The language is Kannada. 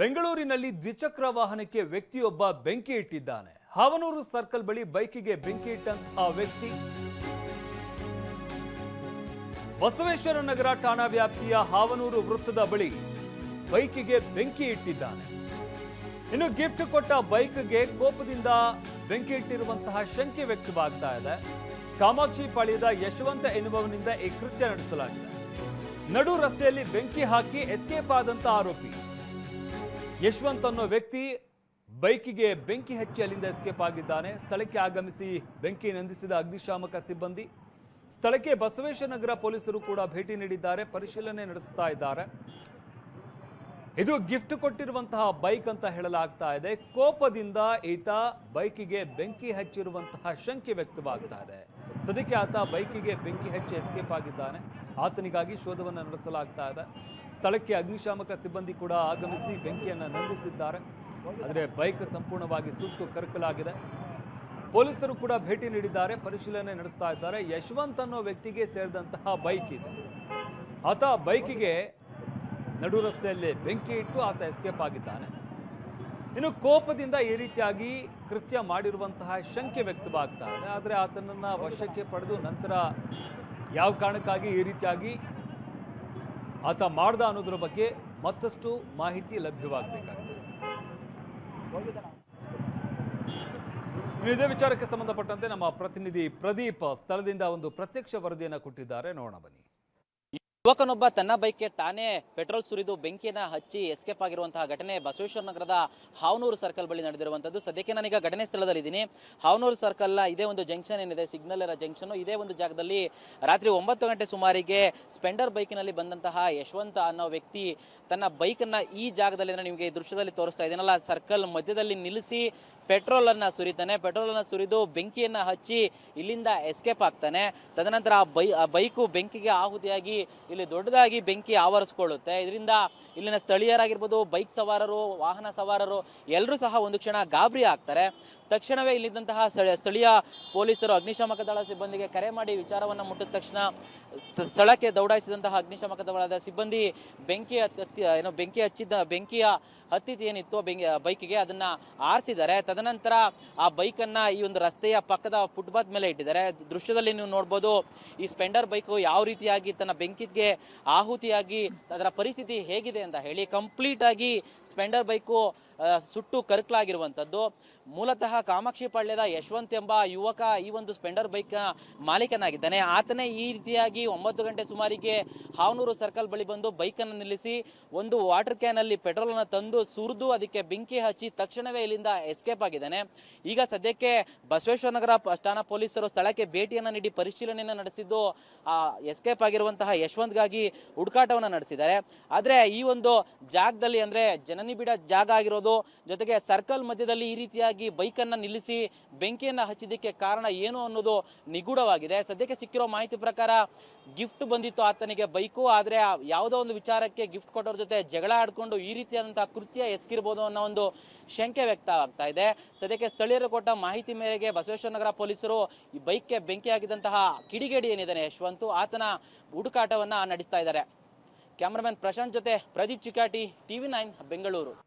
ಬೆಂಗಳೂರಿನಲ್ಲಿ ದ್ವಿಚಕ್ರ ವಾಹನಕ್ಕೆ ವ್ಯಕ್ತಿಯೊಬ್ಬ ಬೆಂಕಿ ಇಟ್ಟಿದ್ದಾನೆ. ಹಾವನೂರು ಸರ್ಕಲ್ ಬಳಿ ಬೈಕಿಗೆ ಬೆಂಕಿ ಇಟ್ಟಂತಹ ವ್ಯಕ್ತಿ. ಬಸವೇಶ್ವರ ನಗರ ಠಾಣಾ ವ್ಯಾಪ್ತಿಯ ಹಾವನೂರು ವೃತ್ತದ ಬಳಿ ಬೈಕಿಗೆ ಬೆಂಕಿ ಇಟ್ಟಿದ್ದಾನೆ. ಇನ್ನು ಗಿಫ್ಟ್ ಕೊಟ್ಟ ಬೈಕ್ಗೆ ಕೋಪದಿಂದ ಬೆಂಕಿ ಇಟ್ಟಿರುವಂತಹ ಶಂಕೆ ವ್ಯಕ್ತವಾಗ್ತಾ ಇದೆ. ಕಾಮಾಕ್ಷಿ ಪಾಳ್ಯದ ಯಶವಂತ ಎನ್ನುವವನಿಂದ ಈ ಕೃತ್ಯ ನಡೆಸಲಾಗಿದೆ. ನಡು ರಸ್ತೆಯಲ್ಲಿ ಬೆಂಕಿ ಹಾಕಿ ಎಸ್ಕೇಪ್ ಆದಂತಹ ಆರೋಪಿ. ಯಶವಂತ್ ಅನ್ನೋ ವ್ಯಕ್ತಿ ಬೈಕಿಗೆ ಬೆಂಕಿ ಹಚ್ಚಿ ಅಲ್ಲಿಂದ ಎಸ್ಕೇಪ್ ಆಗಿದ್ದಾನೆ. ಸ್ಥಳಕ್ಕೆ ಆಗಮಿಸಿ ಬೆಂಕಿ ನಂದಿಸಿದ ಅಗ್ನಿಶಾಮಕ ಸಿಬ್ಬಂದಿ. ಸ್ಥಳಕ್ಕೆ ಬಸವೇಶ್ವರ ನಗರ ಪೊಲೀಸರು ಕೂಡ ಭೇಟಿ ನೀಡಿದ್ದಾರೆ. ಪರಿಶೀಲನೆ ನಡೆಸ್ತಾ ಇದ್ದಾರೆ. ಇದು ಗಿಫ್ಟ್ ಕೊಟ್ಟಿರುವಂತಹ ಬೈಕ್ ಅಂತ ಹೇಳಲಾಗ್ತಾ ಇದೆ. ಕೋಪದಿಂದ ಈತ ಬೈಕಿಗೆ ಬೆಂಕಿ ಹಚ್ಚಿರುವಂತಹ ಶಂಕೆ ವ್ಯಕ್ತವಾಗ್ತಾ ಇದೆ. ಸದ್ಯಕ್ಕೆ ಆತ ಬೈಕಿಗೆ ಬೆಂಕಿ ಹಚ್ಚಿ ಎಸ್ಕೇಪ್ ಆಗಿದ್ದಾನೆ. ಆತನಿಗಾಗಿ ಶೋಧವನ್ನು ನಡೆಸಲಾಗ್ತಾ ಇದೆ. ಸ್ಥಳಕ್ಕೆ ಅಗ್ನಿಶಾಮಕ ಸಿಬ್ಬಂದಿ ಕೂಡ ಆಗಮಿಸಿ ಬೆಂಕಿಯನ್ನು ನಂದಿಸಿದ್ದಾರೆ. ಆದರೆ ಬೈಕ್ ಸಂಪೂರ್ಣವಾಗಿ ಸುಟ್ಟು ಕರಕಲಾಗಿದೆ. ಪೊಲೀಸರು ಕೂಡ ಭೇಟಿ ನೀಡಿದ್ದಾರೆ, ಪರಿಶೀಲನೆ ನಡೆಸ್ತಾ ಇದ್ದಾರೆ. ಯಶವಂತ್ ಅನ್ನೋ ವ್ಯಕ್ತಿಗೆ ಸೇರಿದಂತಹ ಬೈಕ್ ಇದು. ಆತ ಬೈಕಿಗೆ ನಡು ರಸ್ತೆಯಲ್ಲಿ ಬೆಂಕಿ ಇಟ್ಟು ಆತ ಎಸ್ಕೇಪ್ ಆಗಿದ್ದಾನೆ. ಇನ್ನು ಕೋಪದಿಂದ ಈ ರೀತಿಯಾಗಿ ಕೃತ್ಯ ಮಾಡಿರುವಂತಹ ಶಂಕೆ ವ್ಯಕ್ತವಾಗ್ತಾ ಇದೆ. ಆದರೆ ಆತನನ್ನ ವಶಕ್ಕೆ ಪಡೆದು ನಂತರ ಯಾವ ಕಾರಣಕ್ಕಾಗಿ ಈ ರೀತಿಯಾಗಿ ಆತ ಮಾಡ್ದ ಅನ್ನೋದ್ರ ಬಗ್ಗೆ ಮತ್ತಷ್ಟು ಮಾಹಿತಿ ಲಭ್ಯವಾಗಬೇಕಾಗಿದೆ. ಇದೇ ವಿಚಾರಕ್ಕೆ ಸಂಬಂಧಪಟ್ಟಂತೆ ನಮ್ಮ ಪ್ರತಿನಿಧಿ ಪ್ರದೀಪ್ ಸ್ಥಳದಿಂದ ಒಂದು ಪ್ರತ್ಯಕ್ಷ ವರದಿಯನ್ನು ಕೊಟ್ಟಿದ್ದಾರೆ. ನೋಡೋಣ ಬನ್ನಿ. ಯುವಕನೊಬ್ಬ ತನ್ನ ಬೈಕ್ಗೆ ತಾನೇ ಪೆಟ್ರೋಲ್ ಸುರಿದು ಬೆಂಕಿಯನ್ನು ಹಚ್ಚಿ ಎಸ್ಕೇಪ್ ಆಗಿರುವಂತಹ ಘಟನೆ ಬಸವೇಶ್ವರ ನಗರದ ಹಾವನೂರು ಸರ್ಕಲ್ ಬಳಿ ನಡೆದಿರುವಂಥದ್ದು. ಸದ್ಯಕ್ಕೆ ನಾನೀಗ ಘಟನೆ ಸ್ಥಳದಲ್ಲಿದ್ದೀನಿ ಹಾವನೂರು ಸರ್ಕಲ್ನ ಇದೇ ಒಂದು ಜಂಕ್ಷನ್ ಏನಿದೆ ಸಿಗ್ನಲ್ ಇರೋ ಜಂಕ್ಷನ್ ಇದೇ ಒಂದು ಜಾಗದಲ್ಲಿ ರಾತ್ರಿ ಒಂಬತ್ತು ಗಂಟೆ ಸುಮಾರಿಗೆ ಸ್ಪೆಂಡರ್ ಬೈಕಿನಲ್ಲಿ ಬಂದಂತಹ ಯಶವಂತ ಅನ್ನೋ ವ್ಯಕ್ತಿ ತನ್ನ ಬೈಕನ್ನು ಈ ಜಾಗದಲ್ಲಿ ನಿಮಗೆ ದೃಶ್ಯದಲ್ಲಿ ತೋರಿಸ್ತಾ ಇದ್ದೀನಲ್ಲ ಸರ್ಕಲ್ ಮಧ್ಯದಲ್ಲಿ ನಿಲ್ಲಿಸಿ ಪೆಟ್ರೋಲನ್ನು ಸುರಿತಾನೆ. ಪೆಟ್ರೋಲನ್ನು ಸುರಿದು ಬೆಂಕಿಯನ್ನ ಹಚ್ಚಿ ಇಲ್ಲಿಂದ ಎಸ್ಕೇಪ್ ಆಗ್ತಾನೆ. ತದನಂತರ ಆ ಬೈ, ಆ ಬೈಕು ಬೆಂಕಿಗೆ ಆಹುತಿಯಾಗಿ ಇಲ್ಲಿ ದೊಡ್ಡದಾಗಿ ಬೆಂಕಿ ಆವರಿಸ್ಕೊಳ್ಳುತ್ತೆ. ಇದರಿಂದ ಇಲ್ಲಿನ ಸ್ಥಳೀಯರಾಗಿರ್ಬೋದು, ಬೈಕ್ ಸವಾರರು, ವಾಹನ ಸವಾರರು ಎಲ್ಲರೂ ಸಹ ಒಂದು ಕ್ಷಣ ಗಾಬರಿ ಆಗ್ತಾರೆ. ತಕ್ಷಣವೇ ಇಲ್ಲಿದ್ದಂತಹ ಸ್ಥಳ ಸ್ಥಳೀಯ ಪೊಲೀಸರು ಅಗ್ನಿಶಾಮಕ ದಳ ಸಿಬ್ಬಂದಿಗೆ ಕರೆ ಮಾಡಿ ವಿಚಾರವನ್ನು ಮುಟ್ಟಿದ ತಕ್ಷಣ ಸ್ಥಳಕ್ಕೆ ದೌಡಾಯಿಸಿದಂತಹ ಅಗ್ನಿಶಾಮಕ ದಳದ ಸಿಬ್ಬಂದಿ ಬೆಂಕಿ ಹತ್ತಿ ಏನೋ ಬೆಂಕಿ ಹಚ್ಚಿದ್ದ, ಬೆಂಕಿಯ ಹತ್ತಿತ್ತು ಏನಿತ್ತು ಬೆಂಕಿ ಬೈಕಿಗೆ ಅದನ್ನ ಆರಿಸಿದ್ದಾರೆ. ತದನಂತರ ಆ ಬೈಕನ್ನ ಈ ಒಂದು ರಸ್ತೆಯ ಪಕ್ಕದ ಫುಟ್ಪಾತ್ ಮೇಲೆ ಇಟ್ಟಿದ್ದಾರೆ. ದೃಶ್ಯದಲ್ಲಿ ನೀವು ನೋಡ್ಬೋದು, ಈ ಸ್ಪೆಂಡರ್ ಬೈಕು ಯಾವ ರೀತಿಯಾಗಿ ತನ್ನ ಬೆಂಕಿಗೆ ಆಹುತಿಯಾಗಿ ಅದರ ಪರಿಸ್ಥಿತಿ ಹೇಗಿದೆ ಅಂತ ಹೇಳಿ ಕಂಪ್ಲೀಟ್ ಆಗಿ ಸ್ಪೆಂಡರ್ ಬೈಕು ಸುಟ್ಟು ಕರ್ಕ್ಲಾಗಿರುವಂಥದ್ದು. ಮೂಲತಃ ಕಾಮಾಕ್ಷಿ ಪಾಳ್ಯದ ಯಶವಂತ್ ಎಂಬ ಯುವಕ ಈ ಒಂದು ಸ್ಪೆಂಡರ್ ಬೈಕ್ ಮಾಲೀಕನಾಗಿದ್ದಾನೆ. ಆತನೇ ಈ ರೀತಿಯಾಗಿ ಒಂಬತ್ತು ಗಂಟೆ ಸುಮಾರಿಗೆ ಹಾವನೂರು ಸರ್ಕಲ್ ಬಳಿ ಬಂದು ಬೈಕನ್ನು ನಿಲ್ಲಿಸಿ ಒಂದು ವಾಟರ್ ಕ್ಯಾನಲ್ಲಿ ಪೆಟ್ರೋಲನ್ನು ತಂದು ಸುರಿದು ಅದಕ್ಕೆ ಬೆಂಕಿ ಹಚ್ಚಿ ತಕ್ಷಣವೇ ಇಲ್ಲಿಂದ ಎಸ್ಕೇಪ್ ಆಗಿದ್ದಾನೆ. ಈಗ ಸದ್ಯಕ್ಕೆ ಬಸವೇಶ್ವರ ನಗರ ಠಾಣಾ ಪೊಲೀಸರು ಸ್ಥಳಕ್ಕೆ ಭೇಟಿಯನ್ನು ನೀಡಿ ಪರಿಶೀಲನೆಯನ್ನು ನಡೆಸಿದ್ದು, ಆ ಎಸ್ಕೇಪ್ ಆಗಿರುವಂತಹ ಯಶವಂತ್ಗಾಗಿ ಹುಡುಕಾಟವನ್ನು ನಡೆಸಿದ್ದಾರೆ. ಆದರೆ ಈ ಒಂದು ಜಾಗದಲ್ಲಿ ಅಂದ್ರೆ ಜನನಿಬಿಡ ಜಾಗ ಆಗಿರೋದು, ಜೊತೆಗೆ ಸರ್ಕಲ್ ಮಧ್ಯದಲ್ಲಿ ಈ ರೀತಿಯಾಗಿ ಬೈಕನ್ನು ನಿಲ್ಲಿಸಿ ಬೆಂಕಿಯನ್ನು ಹಚ್ಚಿದ್ದಕ್ಕೆ ಕಾರಣ ಏನು ಅನ್ನೋದು ನಿಗೂಢವಾಗಿದೆ. ಸದ್ಯಕ್ಕೆ ಸಿಕ್ಕಿರೋ ಮಾಹಿತಿ ಪ್ರಕಾರ ಗಿಫ್ಟ್ ಬಂದಿತ್ತು ಆತನಿಗೆ ಬೈಕು, ಆದರೆ ಯಾವುದೋ ಒಂದು ವಿಚಾರಕ್ಕೆ ಗಿಫ್ಟ್ ಕೊಟ್ಟವ್ರ ಜೊತೆ ಜಗಳ ಆಡಿಕೊಂಡು ಈ ರೀತಿಯಾದಂತಹ ಕೃತ್ಯ ಎಸ್ಕಿರ್ಬೋದು ಅನ್ನೋ ಒಂದು ಶಂಕೆ ವ್ಯಕ್ತ ಆಗ್ತಾ ಇದೆ. ಸದ್ಯಕ್ಕೆ ಸ್ಥಳೀಯರು ಕೊಟ್ಟ ಮಾಹಿತಿ ಮೇರೆಗೆ ಬಸವೇಶ್ವರ ನಗರ ಪೊಲೀಸರು ಈ ಬೈಕ್ಗೆ ಬೆಂಕಿ ಹಾಕಿದಂತಹ ಕಿಡಿಗೇಡಿ ಏನಿದ್ದಾನೆ ಯಶವಂತು, ಆತನ ಹುಡುಕಾಟವನ್ನ ನಡೆಸ್ತಾ ಇದ್ದಾರೆ. ಕ್ಯಾಮ್ರಾಮನ್ ಪ್ರಶಾಂತ್ ಜೊತೆ ಪ್ರದೀಪ್ ಚಿಕಾಟಿ ಟಿವಿ ನೈನ್ ಬೆಂಗಳೂರು.